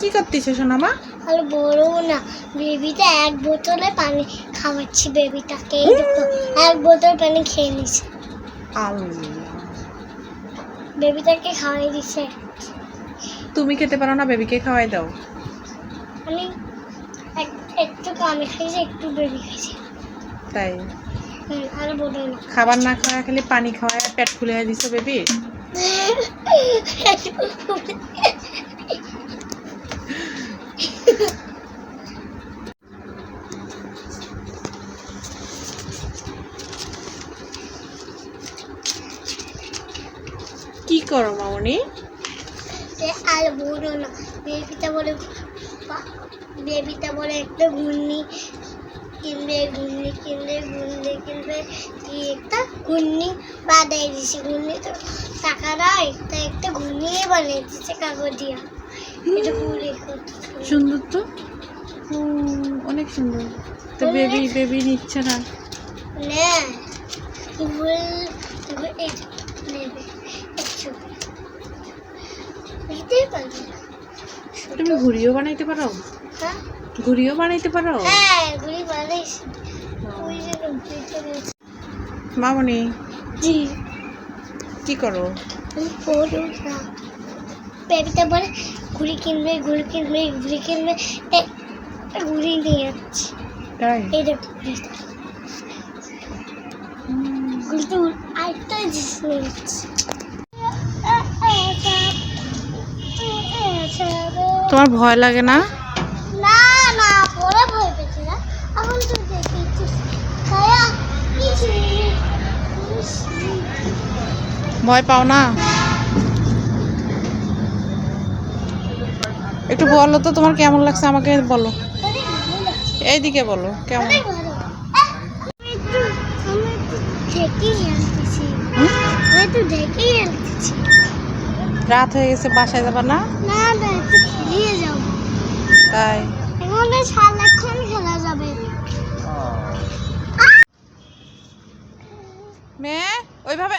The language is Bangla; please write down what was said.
কি করতেছো সোনামা? আর বড় না বেবিটা এক বোতলে পানি খাওয়াচ্ছি বেবিটাকে এই দেখো এক বোতল পানি খেয়ে নিছে। বেবিটাকে খাওয়াই দিছে। তুমি খেতে পারো না বেবিকে খাওয়াই দাও। আমি এক- একটু আমি খাইছি একটু বেবি খাইছি। তাই? আর না। খাবার না খাওয়া খালি পানি খাওয়ায় পেট ফুলে দিছো বেবি? কি করো মামনি? আর বড় না। বেবিটা বলে বেবিটা বলে একটা ঘূর্ণি কিনবে ঘূর্ণি কিনবে ঘূর্ণি কিনবে। কি একটা ঘূর্ণি বানাই দিছে। ঘূর্ণি তো টাকা নাই, তাই একটা ঘূর্ণি বানিয়ে দিচ্ছে কাগজ। দিয়া এটা ঘুরে সুন্দর তো? ও, অনেক সুন্দর। তো বেবি বেবি নিচ্ছে না? তুমি ঘুড়িও বানাইতে পারো? হ্যাঁ। ঘুড়িও বানাইতে পারো? হ্যাঁ মামনি জি। কি করো? বেবিটা বলে ঘুড়ি কিনবে ঘুড়ি কিনবে ঘুড়ি কিনবে। ঘুড়ি নিয়ে যাচ্ছে। তাই? এই আরেকটা জিনিস নিয়ে যাচ্ছে। তোমার ভয় লাগে না? না না পরে ভয় পেয়েছি না। এখন তো দেখেছি ভয় পাও না? একটু বলো তো তোমার কেমন লাগছে? আমাকে বলো। এইদিকে বলো কেমন? রাত হয়ে গেছে বাসায় যাবা না? তাই? সারাক্ষণ খেলা মেয়ে ওইভাবে।